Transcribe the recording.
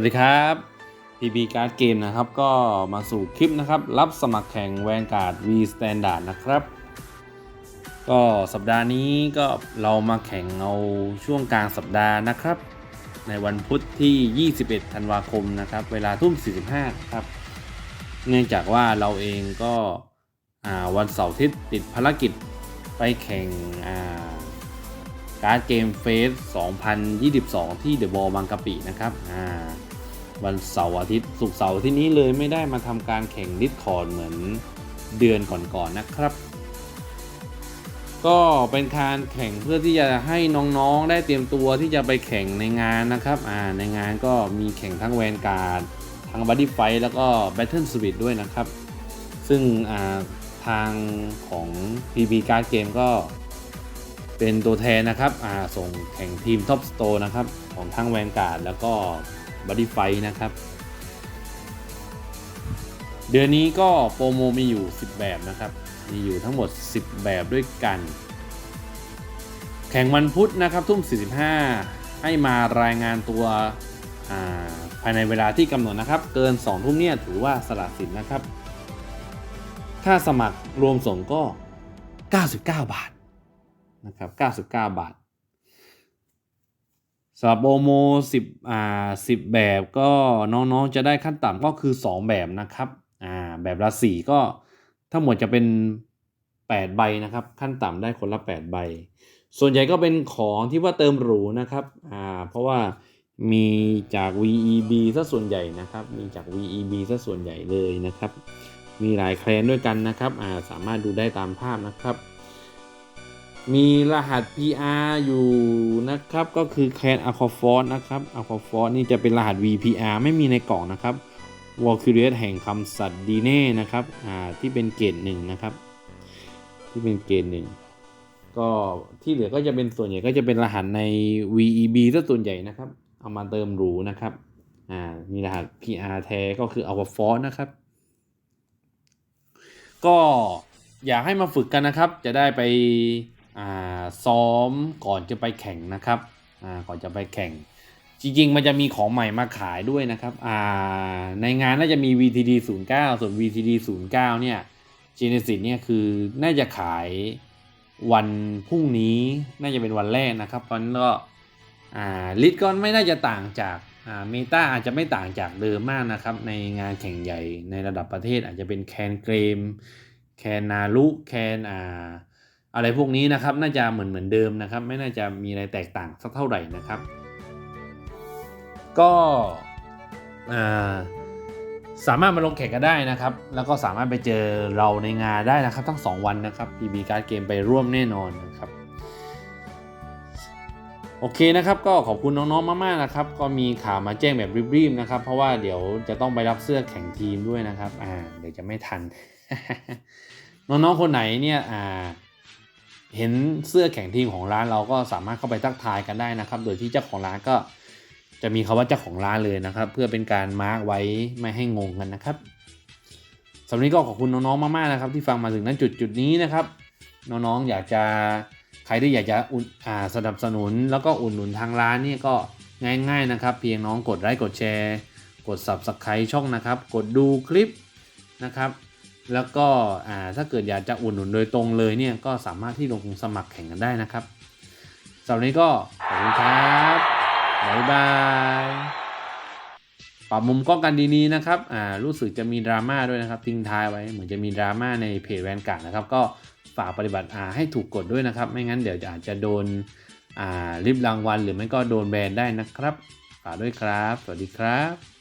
วัสดีครับ PB Card Game นะครับ ก็มาสู่คลิปนะครับ รับสมัครแข่งแวนการ์ด V Standard นะครับ ก็สัปดาห์นี้ก็เรามาแข่งเอาช่วงกลางสัปดาห์นะครับ ในวันพุธที่ 21 ธันวาคมนะครับ เวลาทุ่ม 45 ครับ เนื่องจากว่าเราเองก็วันเสาร์ทิตย์ติดภารกิจไปแข่งการ์ดเกมเฟส 2022 ที่เดอะบอลบางกะปินะครับ อ่า วันเสาร์อาทิตย์ศุกเสาร์ที่นี้เลยไม่ได้มาทำการแข่งดิสคอร์เหมือนเดือนก่อนๆนนะครับ ก็เป็นการแข่งเพื่อที่จะให้น้องๆได้เตรียมตัวที่จะไปแข่งในงานนะครับอ่าในงานก็มีแข่งทั้งแวนการ์ดทั้งบัดดี้ไฟแล้วก็แบทเทิลสวิตด้วยนะครับ ซึ่งอ่าทางของ PB Card Game ก็เป็นตัวแทนนะครับอ่าส่งแข่งทีมท็อปสโตร์นะครับ ของทั้งแวนการ์ดแล้วก็ บัดดี้ไฟนะครับ เดือนนี้ก็โปรโมมีอยู่ 10 แบบนะครับ มีอยู่ทั้งหมด 10 แบบด้วยกัน แข่งวันพุธนะครับทุ่ม 45 ให้มารายงานตัวาภายในเวลาที่กำหนดนะครับ เกิน 2 ทุ่มเนี่ยถือว่าสละสิทธิ์นะครับ ค่าสมัครรวมส่งก็ 99 บาทนะครับ 99 บาท สำหรับโอโม10อ่า10แบบก็น้องๆจะได้ขั้นต่ำก็คือ 2 แบบนะครับอ่าแบบละ4ก็ทั้งหมดจะเป็น 8 ใบนะครับ ขั้นต่ำได้คนละ 8 ใบ ส่วนใหญ่ก็เป็นของที่ว่าเติมหรูนะครับอ่าเพราะว่ามีจาก VEB ซะส่วนใหญ่นะครับ มีจาก VEB ซะส่วนใหญ่เลยนะครับ มีหลายแคลนด้วยกันนะครับอ่าสามารถดูได้ตามภาพนะครับ มีรหัส PR อยู่นะครับ ก็คือแคน a q u a f o r นะครับ a q u a f o r นี่จะเป็นรหัส VPR ไม่มีในกล่องนะครับ w a l k u r i u s แห่งคำสัตว์ดีเน่นะครับอ่าที่เป็นเกรดหนึ่งนะครับ ที่เป็นเกรดหนึ่งก็ที่เหลือก็จะเป็นส่วนใหญ่ก็จะเป็นรหัสใน VEB ซะส่วนใหญ่นะครับ เอามาเติมหรูนะครับอ่ามีรหัส PR แท้ก็คือ a q u a f o r นะครับ ก็อยากให้มาฝึกกันนะครับ จะได้ไป ซ้อมก่อนจะไปแข่งนะครับก่อนจะไปแข่ง จริง ๆ มันจะมีของใหม่มาขายด้วยนะครับในงานน่าจะมี VTD 09 ส่วน VTD 09เนี่ย Genesis เนี่ยคือน่าจะขายวันพรุ่งนี้น่าจะเป็นวันแรกนะครับ เพราะนั้นก็ลิทก็ไม่น่าจะต่างจากเมตาอาจจะไม่ต่างจากเดิมมากนะครับ ในงานแข่งใหญ่ในระดับประเทศอาจจะเป็นแคนเกรม แคนนารุแคนอ่า อะไรพวกนี้นะครับ น่าจะเหมือนเหมือนเดิมนะครับ ไม่น่าจะมีอะไรแตกต่างสักเท่าไหร่นะครับ ก็สามารถมาลงแข่งกันได้นะครับ แล้วก็สามารถไปเจอเราในงานได้นะครับ ทั้ง 2 วันนะครับ PB Card Game ไปร่วมแน่นอนนะครับโอเคนะครับก็ขอบคุณน้องๆมากๆนะครับ ก็มีข่าวมาแจ้งแบบรีบๆนะครับ เพราะว่าเดี๋ยวจะต้องไปรับเสื้อแข่งทีมด้วยนะครับ อ่า เดี๋ยวจะไม่ทัน น้องๆคนไหนเนี่ยอ่า เห็นเสื้อแข่งทีมของร้านเราก็สามารถเข้าไปทักทายกันได้นะครับ โดยที่เจ้าของร้านก็จะมีคาว่าเจ้าของร้านเลยนะครับ เพื่อเป็นการมาร์กไว้ไม่ให้งงกันนะครับสำหรับนี้ก็ขอบคุณน้องๆมากๆนะครับ ที่ฟังมาถึงนั้นจุดจุดนี้นะครับ น้องๆอยากจะใครที่อยากจะอุ่นอ่าสนับสนุน แล้วก็อุดหนุนทางร้านนี่ก็ง่าย ๆนะครับ เพียงน้องกดไลค์กดแชร์ กด subscribe ช่องนะครับ กดดูคลิปนะครับ แล้วก็ถ้าเกิดอยากจะอุดหนุนโดยตรงเลยเนี่ยก็สามารถที่ลงสมัครแข่งกันได้นะครับสำหรับนี้ก็ขอบคุณครับบ๊ายบายปรับมุมกล้องกันดีๆนะครับอ่ารู้สึกจะมีดราม่าด้วยนะครับทิ้งท้ายไว้เหมือนจะมีดราม่าในเพจแวนการ์ดนะครับ ก็ฝากปฏิบัติอาให้ถูกกฎด้วยนะครับ ไม่งั้นเดี๋ยวอาจจะโดนอ่าริบรางวัลหรือไม่ก็โดนแบนได้นะครับฝากด้วยครับ สวัสดีครับ